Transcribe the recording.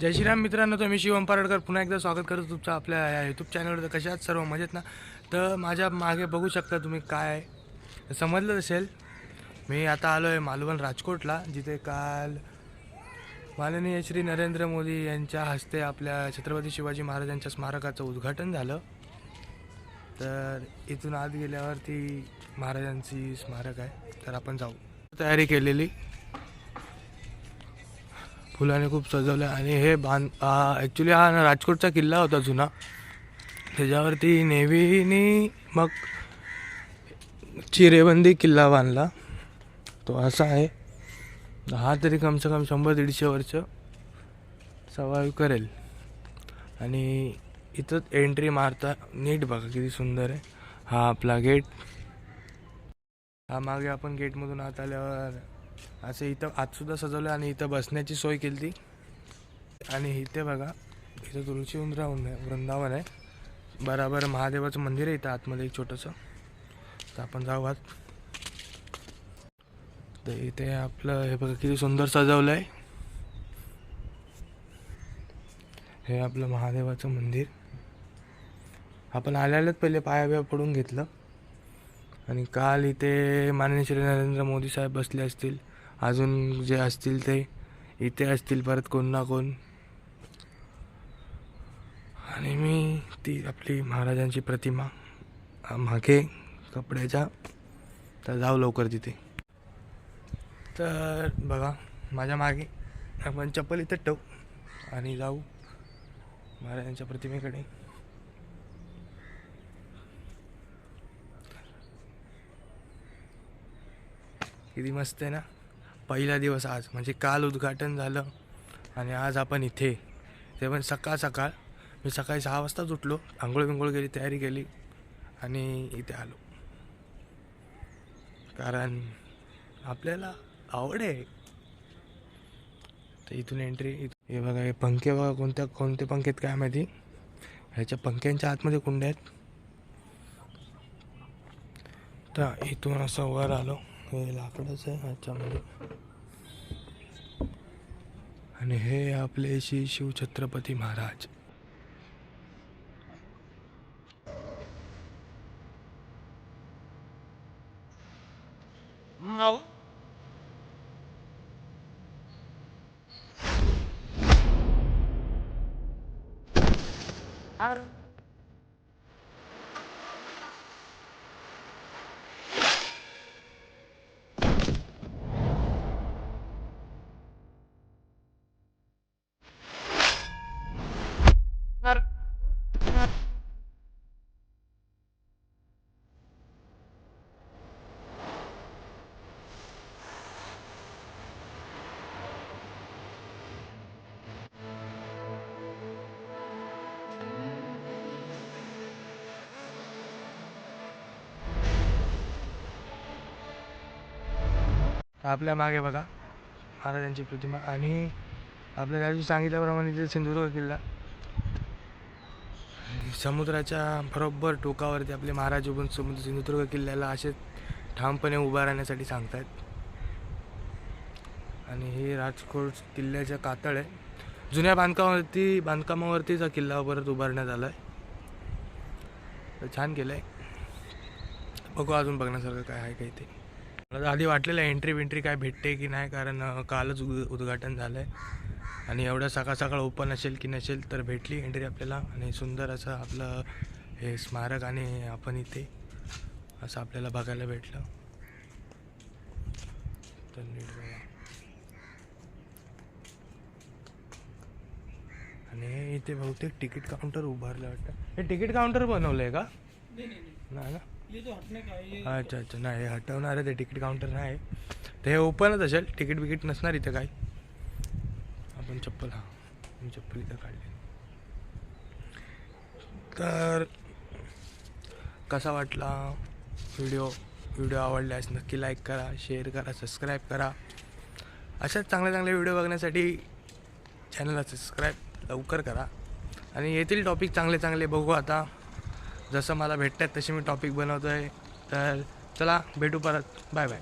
जय श्रीराम मित्रांनो तर मी शिवम पारडकर पुन्हा एकदा स्वागत करतो तुमचं आपल्या या यूट्यूब चॅनलवर तर कशात सर्व? मजेत ना? तर माझ्या मागे बघू शकता तुम्ही काय समजलं असेल. मी आता आलो आहे मालवण राजकोटला जिथे काल माननीय श्री नरेंद्र मोदी यांच्या हस्ते आपल्या छत्रपती शिवाजी महाराजांच्या स्मारकाचं उद्घाटन झालं. तर इथून आत गेल्यावरती महाराजांची स्मारक आहे. तर आपण जाऊ. तयारी केलेली. फुलाने खूप सजवलं आणि हे बांध ॲक्च्युली हा ना राजकोटचा किल्ला होता जुना. त्याच्यावरती नेव्हीनी मग चिरेबंदी किल्ला बांधला. तो असा आहे. हा तरी कमसे कम शंभर दीडशे वर्ष सर्वाईव्ह करेल. आणि इथंच एंट्री मारता नीट बघा किती सुंदर आहे. हा आपला गेट हा मागे आपण गेटमधून आत आल्यावर असं इथं आतसुद्धा सजवलं आणि इथं बसण्याची सोय केली ती आणि इथे बघा इथं तुळशी उंदरा आहे वृंदावन आहे. बराबर महादेवाचं मंदिर आहे इथं आतमध्ये एक छोटंसं. तर आपण जाऊ आत. तर इथे आपलं हे बघा किती सुंदर सजवलं आहे हे आपलं महादेवाचं मंदिर. आपण आल्यालाच पहिले पाया पडून घेतलं. आणि काल इथे माननीय श्री नरेंद्र मोदी साहेब बसले असतील. अजून जे असतील ते इथे असतील परत कोण ना कोण. आणि मी ती आपली महाराजांची प्रतिमा मागे कपड्याच्या. तर जाऊ लवकर तिथे. तर बघा माझ्या मागे आपण चप्पल इथं ठेवू. आणि जाऊ महाराजांच्या प्रतिमेकडे. किती मस्त आहे ना? पहिला दिवस आज. म्हणजे काल उद्घाटन झालं आणि आज आपण इथे. ते पण सकाळ सकाळ. मी सकाळी सहा वाजताच उठलो. आंघोळ बिंघोळ केली तयारी केली आणि इथे आलो. कारण आपल्याला आवड आहे. तर इथून एंट्री हे बघा हे पंखे बघा कोणत्या कोणते पंखे आहेत काय माहिती? ह्याच्या पंख्यांच्या आतमध्ये कुंड्या आहेत. तर इथून असं वर आलो. हे लाकडच आहे ह्याच्यामध्ये आणि हे आपले श्री शिवछत्रपती महाराज. आपल्या मागे बघा. महाराजांची प्रतिमा आणि आपल्या राजू सांगितल्याप्रमाणे इथे सिंधुदुर्ग किल्ला. समुद्राच्या बरोबर टोकावरती आपले महाराज उभून समुद्र सिंधुदुर्ग किल्ल्याला असे ठामपणे उभा राहण्यासाठी सांगतायत. आणि हे राजकोट किल्ल्याच्या कातळ आहे. जुन्या बांधकामावरती बांधकामावरतीच हा किल्ला परत उभारण्यात आला आहे तर छान केलं आहे बघू अजून बघण्यासारखं काय आहे काही ते मला आधी वाटलेलं एंट्री बिंट्री काय भेटते की नाही कारण कालच उद उद्घाटन झालं आहे आणि एवढं सकाळ सकाळ ओपन असेल की नसेल तर भेटली एंट्री आपल्याला. आणि सुंदर असं आपलं हे स्मारक आणि आपण इथे असं आपल्याला बघायला भेटलं. तर नीट बघा. आणि इथे बहुतेक तिकीट काउंटर उभारलं वाटतं. हे तिकीट काउंटर बनवलं आहे का नाही ना? अच्छा अच्छा. नाही हे हटवणार आहे ते तिकीट काउंटर नाही. ते हे ओपनच असेल. तिकीट बिकीट नसणार इथं काय आपण चप्पल हा. मी चप्पल इथं काढली. तर कसा वाटला व्हिडिओ? व्हिडिओ आवडल्यास नक्की लाईक करा शेअर करा सबस्क्राईब करा. अशाच चांगल्या चांगल्या व्हिडिओ बघण्यासाठी चॅनलला सबस्क्राईब लवकर करा. आणि येथील टॉपिक चांगले चांगले बघू आता. जसं मला भेटतात तसे मी टॉपिक बनवतो आहे तर चला भेटू परत. Bye bye